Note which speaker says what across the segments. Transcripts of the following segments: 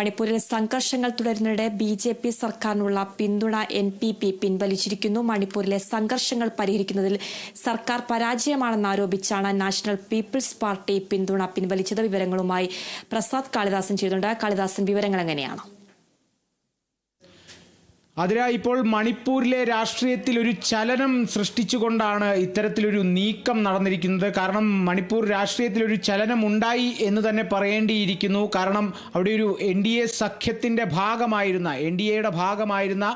Speaker 1: മണിപ്പൂരിൽ സംഘർഷങ്ങൾ തുടരുന്നതിനിടെ ബി ജെ പി സർക്കാരിനുള്ള പിന്തുണ എൻ പി പി പിൻവലിച്ചിരിക്കുന്നു. മണിപ്പൂരിലെ സംഘർഷങ്ങൾ പരിഹരിക്കുന്നതിൽ സർക്കാർ പരാജയമാണെന്ന് ആരോപിച്ചാണ് നാഷണൽ പീപ്പിൾസ് പാർട്ടി പിന്തുണ പിൻവലിച്ചത്. വിവരങ്ങളുമായി പ്രസാദ് കാളിദാസൻ ചെയ്തിട്ടുണ്ട് കാളിദാസൻ വിവരങ്ങൾ എങ്ങനെയാണ്?
Speaker 2: അതിനാ ഇപ്പോൾ മണിപ്പൂരിലെ രാഷ്ട്രീയത്തിൽ ഒരു ചലനം സൃഷ്ടിച്ചുകൊണ്ടാണ് ഇത്തരത്തിലൊരു നീക്കം നടന്നിരിക്കുന്നത്. കാരണം മണിപ്പൂർ രാഷ്ട്രീയത്തിൽ ഒരു ചലനം ഉണ്ടായി എന്ന് തന്നെ പറയേണ്ടിയിരിക്കുന്നു. കാരണം അവിടെ ഒരു എൻ ഡി എ സഖ്യത്തിന്റെ ഭാഗമായിരുന്ന എൻ ഡി എയുടെ ഭാഗമായിരുന്ന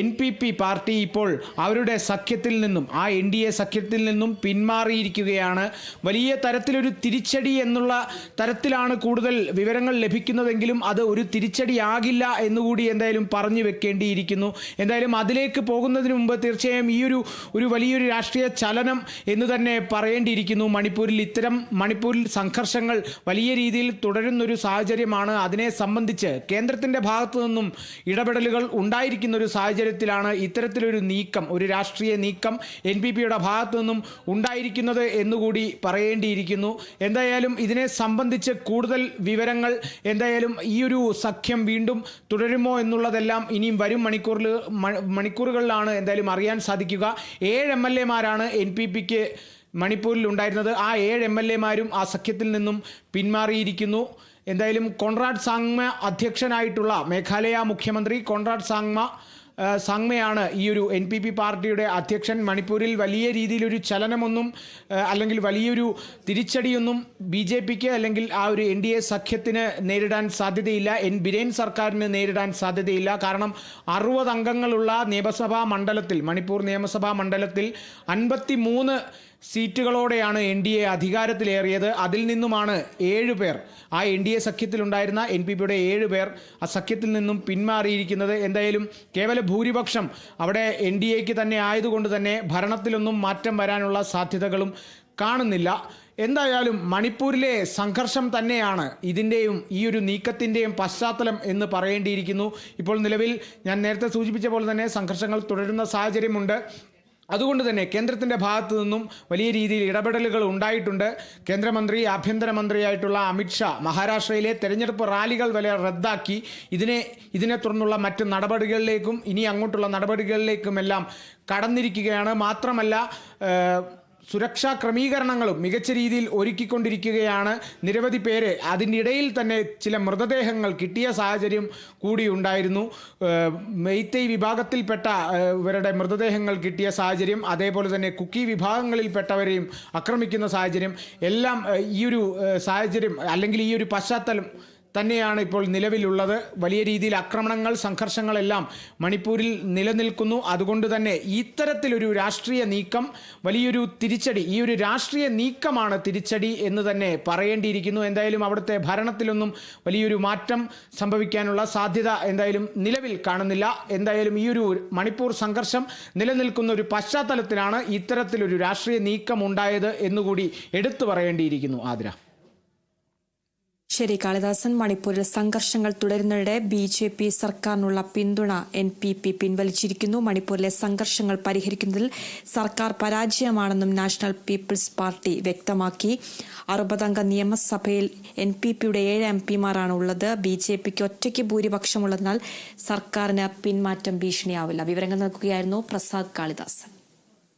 Speaker 2: എൻ പി പി പാർട്ടി ഇപ്പോൾ അവരുടെ സഖ്യത്തിൽ നിന്നും ആ എൻ ഡി എ സഖ്യത്തിൽ നിന്നും പിന്മാറിയിരിക്കുകയാണ്. വലിയ തരത്തിലൊരു തിരിച്ചടി എന്നുള്ള തരത്തിലാണ് കൂടുതൽ വിവരങ്ങൾ ലഭിക്കുന്നതെങ്കിലും അത് ഒരു തിരിച്ചടിയാകില്ല എന്നുകൂടി എന്തായാലും പറഞ്ഞു വെക്കേണ്ടിയിരിക്കുന്നു. എന്തായാലും അതിലേക്ക് പോകുന്നതിന് മുമ്പ് തീർച്ചയായും ഈ ഒരു ഒരു വലിയൊരു രാഷ്ട്രീയ ചലനം എന്ന് തന്നെ പറയേണ്ടിയിരിക്കുന്നു. മണിപ്പൂരിൽ ഇത്തരം മണിപ്പൂരിൽ സംഘർഷങ്ങൾ വലിയ രീതിയിൽ തുടരുന്നൊരു സാഹചര്യമാണ്. അതിനെ സംബന്ധിച്ച് കേന്ദ്രത്തിന്റെ ഭാഗത്തു നിന്നും ഇടപെടലുകൾ ഉണ്ടായിരിക്കുന്ന ഒരു സാഹചര്യത്തിലാണ് ഇത്തരത്തിലൊരു നീക്കം ഒരു രാഷ്ട്രീയ നീക്കം എൻ പി പിയുടെ ഭാഗത്തു നിന്നും ഉണ്ടായിരിക്കുന്നത് എന്നുകൂടി പറയേണ്ടിയിരിക്കുന്നു. എന്തായാലും ഇതിനെ സംബന്ധിച്ച് കൂടുതൽ വിവരങ്ങൾ എന്തായാലും ഈ ഒരു സഖ്യം വീണ്ടും തുടരുമോ എന്നുള്ളതെല്ലാം ഇനിയും വരും മണിക്കൂറിൽ മണിക്കൂറുകളിലാണ് എന്തായാലും അറിയാൻ സാധിക്കുക. ഏഴ് എം എൽ എമാരാണ് എൻ പി പിക്ക് മണിപ്പൂരിൽ ഉണ്ടായിരുന്നത്. ആ ഏഴ് എം എൽ എമാരും ആ സഖ്യത്തിൽ നിന്നും പിന്മാറിയിരിക്കുന്നു. എന്തായാലും കോൺറാഡ് സാങ്മ അധ്യക്ഷനായിട്ടുള്ള മേഘാലയ മുഖ്യമന്ത്രി കോൺറാഡ് സാങ്മ ആ, സാങ്മയാണ് ഈ ഒരു എൻ പി പി പാർട്ടിയുടെ അധ്യക്ഷൻ. മണിപ്പൂരിൽ വലിയ രീതിയിലൊരു ചലനമൊന്നും അല്ലെങ്കിൽ വലിയൊരു തിരിച്ചടിയൊന്നും ബി ജെ പിക്ക് അല്ലെങ്കിൽ ആ ഒരു എൻ ഡി എ സഖ്യത്തിന് നേരിടാൻ സാധ്യതയില്ല. എൻ ബിരേൻ സർക്കാരിന് നേരിടാൻ സാധ്യതയില്ല. കാരണം അറുപത് അംഗങ്ങളുള്ള നിയമസഭാ മണ്ഡലത്തിൽ മണിപ്പൂർ നിയമസഭാ മണ്ഡലത്തിൽ അൻപത്തി മൂന്ന് സീറ്റുകളോടെയാണ് എൻ ഡി എ അധികാരത്തിലേറിയത്. അതിൽ നിന്നുമാണ് ഏഴ് പേർ. ആ എൻ ഡി എ സഖ്യത്തിലുണ്ടായിരുന്ന എൻ പി പിയുടെ ഏഴ് പേർ ആ സഖ്യത്തിൽ നിന്നും പിന്മാറിയിരിക്കുന്നത്. എന്തായാലും കേവല ഭൂരിപക്ഷം അവിടെ എൻ ഡി എക്ക് തന്നെ ആയതുകൊണ്ട് തന്നെ ഭരണത്തിലൊന്നും മാറ്റം വരാനുള്ള സാധ്യതകളും കാണുന്നില്ല. എന്തായാലും മണിപ്പൂരിലെ സംഘർഷം തന്നെയാണ് ഇതിന്റെയും ഈ ഒരു നീക്കത്തിന്റെയും പശ്ചാത്തലം എന്ന് പറയേണ്ടിയിരിക്കുന്നു. ഇപ്പോൾ നിലവിൽ ഞാൻ നേരത്തെ സൂചിപ്പിച്ച പോലെ തന്നെ സംഘർഷങ്ങൾ തുടരുന്ന സാഹചര്യമുണ്ട്. അതുകൊണ്ട് തന്നെ കേന്ദ്രത്തിന്റെ ഭാഗത്തു നിന്നും വലിയ രീതിയിൽ ഇടപെടലുകൾ ഉണ്ടായിട്ടുണ്ട്. കേന്ദ്രമന്ത്രി ആഭ്യന്തരമന്ത്രിയായിട്ടുള്ള അമിത്ഷാ മഹാരാഷ്ട്രയിലെ തെരഞ്ഞെടുപ്പ് റാലികൾ വരെ റദ്ദാക്കി. ഇതിനെ ഇതിനെ തുടർന്നുള്ള മറ്റ് നടപടികളിലേക്കും ഇനി അങ്ങോട്ടുള്ള നടപടികളിലേക്കുമെല്ലാം കടന്നിരിക്കുകയാണ്. മാത്രമല്ല സുരക്ഷാ ക്രമീകരണങ്ങളും മികച്ച രീതിയിൽ ഒരുക്കിക്കൊണ്ടിരിക്കുകയാണ് നിരവധി പേര്. അതിനിടയിൽ തന്നെ ചില മൃതദേഹങ്ങൾ കിട്ടിയ സാഹചര്യം കൂടി ഉണ്ടായിരുന്നു. മെയ്ത്തൈ വിഭാഗത്തിൽപ്പെട്ട ഇവരുടെ മൃതദേഹങ്ങൾ കിട്ടിയ സാഹചര്യം അതേപോലെ തന്നെ കുക്കി വിഭാഗങ്ങളിൽപ്പെട്ടവരെയും ആക്രമിക്കുന്ന സാഹചര്യം എല്ലാം ഈ ഒരു സാഹചര്യം അല്ലെങ്കിൽ ഈ ഒരു പശ്ചാത്തലം തന്നെയാണ് ഇപ്പോൾ നിലവിലുള്ളത്. വലിയ രീതിയിൽ ആക്രമണങ്ങൾ സംഘർഷങ്ങളെല്ലാം മണിപ്പൂരിൽ നിലനിൽക്കുന്നു. അതുകൊണ്ട് തന്നെ ഇത്തരത്തിലൊരു രാഷ്ട്രീയ നീക്കം വലിയൊരു തിരിച്ചടി ഈ ഒരു രാഷ്ട്രീയ നീക്കമാണ് തിരിച്ചടി എന്ന് തന്നെ പറയേണ്ടിയിരിക്കുന്നു. എന്തായാലും അവിടുത്തെ ഭരണത്തിലൊന്നും വലിയൊരു മാറ്റം സംഭവിക്കാനുള്ള സാധ്യത എന്തായാലും നിലവിൽ കാണുന്നില്ല. എന്തായാലും ഈ ഒരു മണിപ്പൂർ സംഘർഷം നിലനിൽക്കുന്ന ഒരു പശ്ചാത്തലത്തിലാണ് ഇത്തരത്തിലൊരു രാഷ്ട്രീയ നീക്കം ഉണ്ടായത് എന്നുകൂടി എടുത്തു പറയേണ്ടിയിരിക്കുന്നു ആതിര.
Speaker 1: ശരി കാളിദാസൻ. മണിപ്പൂരിൽ സംഘർഷങ്ങൾ തുടരുന്നതിനിടെ ബി ജെ പി സർക്കാരിനുള്ള പിന്തുണ എൻ പി പി പിൻവലിച്ചിരിക്കുന്നു. മണിപ്പൂരിലെ സംഘർഷങ്ങൾ പരിഹരിക്കുന്നതിൽ സർക്കാർ പരാജയമാണെന്നും നാഷണൽ പീപ്പിൾസ് പാർട്ടി വ്യക്തമാക്കി. അറുപതംഗ നിയമസഭയിൽ എൻ പി പിയുടെ ഏഴ് എം പിമാരാണ് ഉള്ളത്. ബി ജെ പിക്ക് ഒറ്റയ്ക്ക് ഭൂരിപക്ഷമുള്ളതിനാൽ സർക്കാരിന് പിന്മാറ്റം ഭീഷണിയാവില്ല. വിവരങ്ങൾ നൽകുകയായിരുന്നു പ്രസാദ് കാളിദാസൻ.